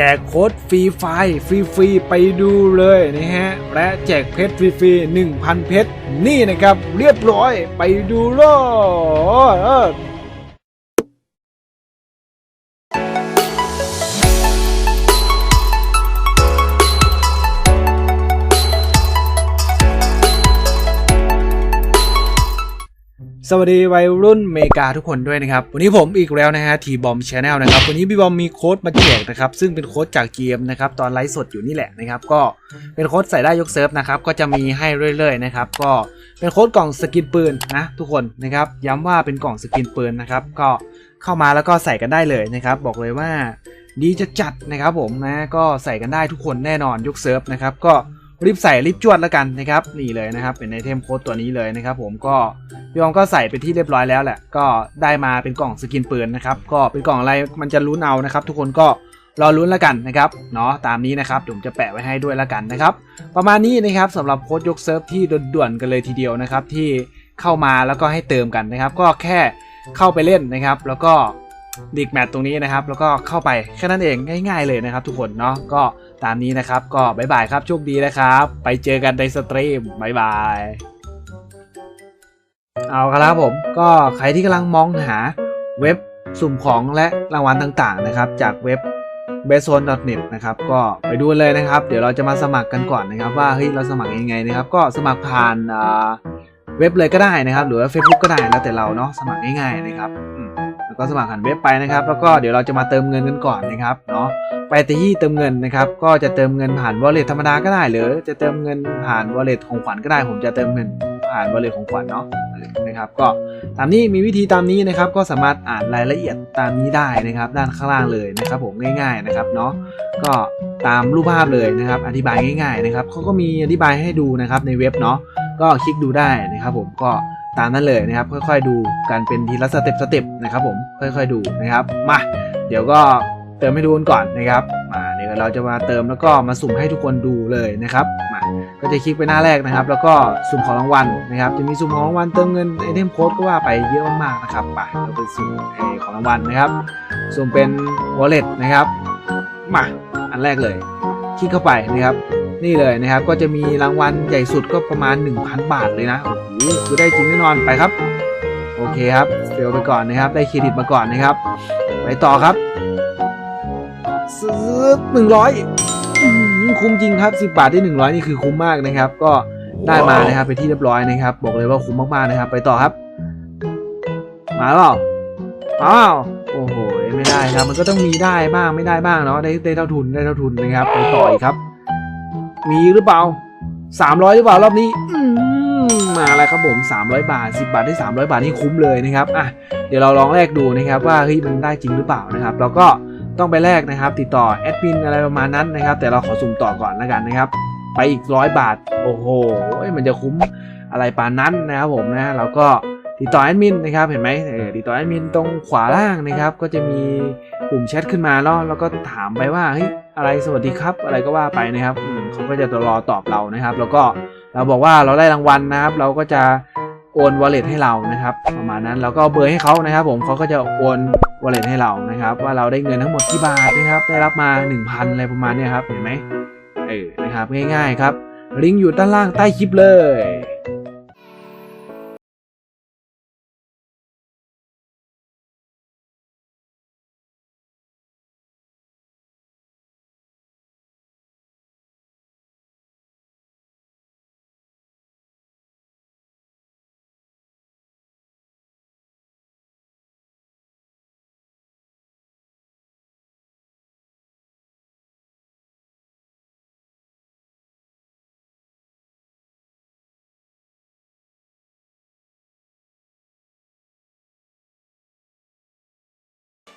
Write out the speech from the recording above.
แจกโค้ดฟรีไฟล์ฟรีๆไปดูเลยนะฮะ และแจกเพชรฟรีๆ1,000 เพชร นี่นะครับ เรียบร้อยไปดูเลย สวัสดีวัยรุ่นเมกาทุกคนด้วยนะครับ วันนี้ผมอีกแล้วนะฮะทีบอมชาแนลนะครับ วันนี้พี่บอมมีโค้ดมาแจกนะครับ ซึ่งเป็นโค้ดจากเกมนะครับ ตอนไลฟ์สดอยู่นี่แหละนะครับ ก็เป็นโค้ดใส่ได้ยกเซิร์ฟนะครับ ก็จะมีให้เรื่อยๆนะครับ ก็เป็นโค้ดกล่องสกินปืนนะทุกคนนะครับ ย้ำว่าเป็นกล่องสกินปืนนะครับ ก็เข้ามาแล้วก็ใส่กันได้เลยนะครับ บอกเลยว่าดีจะจัดนะครับผมนะ ก็ใส่กันได้ทุกคนแน่นอนยกเซิร์ฟนะครับ ก็รีบใส่รีบจวดแล้วกันนะครับนี่เลยนะครับ เป็นไอเทมโค้ดตัวนี้เลยนะครับ ผมก็ พี่อมก็ใส่ไปที่เรียบร้อยแล้วแหละ ก็ได้มาเป็นกล่องสกินปืนนะครับ ก็เป็นกล่องอะไรมันจะลุ้นเอานะครับ ทุกคนก็รอลุ้นแล้วกันนะครับเนาะตามนี้นะครับผมจะแปะไว้ให้ด้วยแล้วกันนะครับ ประมาณนี้นะครับสำหรับโค้ดยกเซิร์ฟที่ด่วนๆกันเลยทีเดียวนะครับ ที่เข้ามาแล้วก็ให้เติมกันนะครับ ก็แค่เข้าไปเล่นนะครับ แล้วก็ดิกแมตตรงนี้นะครับ แล้วก็เข้าไปแค่นั้นเองง่าย ๆเลยนะครับ ทุกคนเนาะก็ตามนี้นะครับ ก็บายบายครับโชคดีนะครับ ไปเจอกันในสตรีมบายบาย เอาครับผม ก็ใครที่กำลังมองหาเว็บสุ่มของและรางวัลต่างๆนะครับ จากเว็บ b e z o n e t นะครับก็ไปดูเลยนะครับ เดี๋ยวเราจะมาสมัครกันก่อนนะครับ ว่าเฮ้ยเราสมัครยังไงนะครับ ก็สมัครผ่านอ่าเว็บเลยก็ได้นะครับ หรือว่า Facebook ก็ได้แล้วแต่เราเนาะสมัครง่ายๆนะครับแล้วก็สมัครผ่านเว็บไปนะครับ แล้วก็เดี๋ยวเราจะมาเติมเงินกันก่อนนะครับเนาะไปที่เติมเงินนะครับ ก็จะเติมเงินผ่าน wallet ธรรมดาก็ได้ หรือจะเติมเงินผ่าน wallet ของขวัญก็ได้ ผมจะเติมเงิน ผ่าน wallet ของขวัญเนาะนะครับก็ตามนี้มีวิธีตามนี้นะครับก็สามารถอ่านรายละเอียดตามนี้ได้นะครับ ด้านข้างล่างเลยนะครับผมง่าย ๆนะครับเนาะก็ตามรูปภาพเลยนะครับอธิบายง่าย ๆนะครับเขาก็มีอธิบายให้ดูนะครับในเว็บเนาะก็คลิกดูได้นะครับ ผมก็ตามนั้นเลยนะครับ ค่อยๆดูกันเป็นทีละสเต็ปสเต็ปนะครับผมค่อยๆดูนะครับมาเดี๋ยวก็เติมให้ดูกันก่อนนะครับมา เดี๋ยเราจะมาเติมแล้วก็มาสุ่มให้ทุกคนดูเลยนะครับมาก็จะคลิกไปหน้าแรกนะครับ แล้วก็สุ่มของรางวัลนะครับ จะมีสุ่มของรางวัลเติมเงินไอเทมโค้ดก็ว่าไปเยอะมากๆนะครับไปเราไปสุ่มไอของรางวัลนะครับ สุ่มเป็น wallet นะครับมาอันแรกเลย คลิกเข้าไปนะครับ นี่เลยนะครับก็จะมีรางวัลใหญ่สุดก็ประมาณ 1,000 บาทเลยนะโอ้โหคือได้จริงแน่นอนไปครับโอเคครับเฟลไปก่อนนะครับ ได้เครดิตมาก่อนนะครับ ไปต่อครับ ซื้อหนึ่งร้อยอื้อหือคุ้มจริงครับ10บาทที่100นี่คือคุ้มมากนะครับ ก็ได้มานะครับไปนที่เรียบร้อยนะครับ บอกเลยว่าคุ้มมากๆนะครับ ไปต่อครับ มาเปล่ามาเปล่าโอ้โหไม่ได้ครับ มันก็ต้องมีได้บ้างไม่ได้บ้างเนาะได้ได้เท่าทุนได้เท่าทุนนะครับ ไปต่ออีกครับ มีหรือเปล่า300หรือเปล่ารอบนี้อืมมาแล้วครับผม 300 บาท 10 บาทได้ 300 บาทนี่คุ้มเลยนะครับอะเดี๋ยวเราลองแลกดูนะครับว่าเฮ้ยมันได้จริงหรือเปล่านะครับ แล้วก็ ต้องไปแลกนะครับ ติดต่อแอดมินอะไรประมาณนั้นนะครับ แต่เราขอสุ่มต่อก่อนแล้วกันนะครับ ไปอีกร้อยบาท โอ้โหมันจะคุ้มอะไรปานนั้นนะครับผมนะเราก็ติดต่อแอดมินนะครับเห็นไหมติดต่อแอดมินตรงขวาล่างนะครับ ก็จะมีปุ่มแชทขึ้นมาเนาะแล้วก็ถามไปว่าเฮ้ยอะไรสวัสดีครับ อะไรก็ว่าไปนะครับเขาก็จะรอตอบเรานะครับ แล้วก็เราบอกว่าเราได้รางวัลนะครับ เราก็จะ โอนวอลเล็ตให้เรานะครับ ประมาณนั้นแล้วก็เบอร์ให้เขานะครับ ผมเขาก็จะโอนวอลเล็ตให้เรานะครับ ว่าเราได้เงินทั้งหมดกี่บาทนะครับ ได้รับมา 1,000อะไรประมาณนี้ครับเห็นไหมเออนะครับง่ายๆครับลิงก์อยู่ด้านล่างใต้คลิปเลย